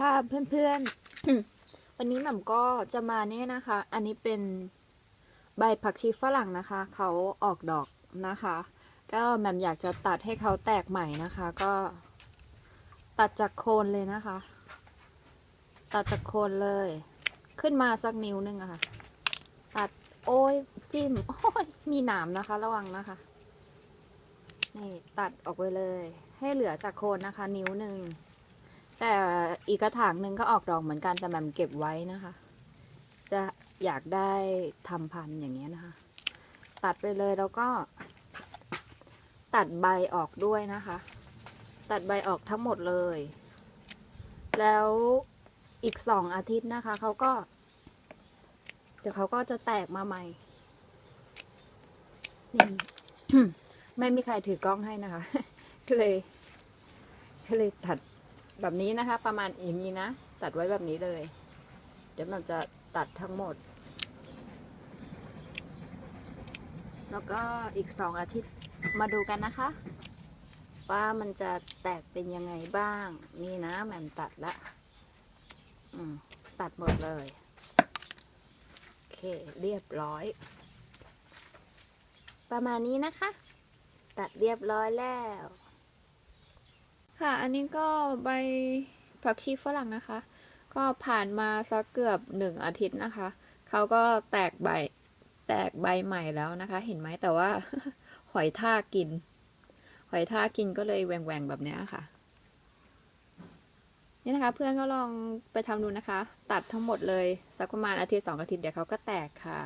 ค่ะเพื่อนๆ วันนี้หม่ำก็จะมาเนี่ยนะคะ อันนี้เป็นใบผักชีฝรั่งนะคะ เขาออกดอกนะคะ ก็แหม่มอยากจะตัดให้เขาแตกใหม่นะคะ ก็ตัดจากโคนเลยนะคะ ตัดจากโคนเลย ขึ้นมาสักนิ้วหนึงอะค่ะ ตัดโอ้ยจิ้ม โอ้ยมีหนามนะคะ ระวังนะคะ นี่ตัดออกไปเลย ให้เหลือจากโคนนะคะ นิ้วหนึ่ง แต่อีกกระถางหนึ่งก็ออกดอกเหมือนกันแต่แม่มเก็บไว้นะคะ จะอยากได้ทำพันธุ์อย่างเงี้ยนะคะ ตัดไปเลยแล้วก็ ตัดใบออกด้วยนะคะ ตัดใบออกทั้งหมดเลย แล้วอีกสองอาทิตย์นะคะเขาก็ เดี๋ยวเขาก็จะแตกมาใหม่นี่ไม่มีใครถือกล้องให้นะคะ ก็เลยก็เลยตัด แบบนี้นะคะ ประมาณอย่างนี้นะ ตัดไว้แบบนี้เลย เดี๋ยวมันจะตัดทั้งหมด แล้วก็อีกสองอาทิตย์มาดูกันนะคะ ว่ามันจะแตกเป็นยังไงบ้าง นี่นะแหม่มตัดละตัดหมดเลย โอเค เรียบร้อย ประมาณนี้นะคะ ตัดเรียบร้อยแล้ว ค่ะ อันนี้ก็ใบผักชีฝรั่งนะคะ ก็ผ่านมาสักเกือบหนึ่งอาทิตย์นะคะ เขาก็แตกใบ แตกใบใหม่แล้วนะคะ เห็นไหมแต่ว่า หอยทากกิน หอยทากกินก็เลยแหว่งๆแบบนี้ค่ะ นี่นะคะ เพื่อนก็ลองไปทำดูนะคะ ตัดทั้งหมดเลยสักประมาณอาทิตย์สองอาทิตย์เดี๋ยวเขาก็แตกค่ะ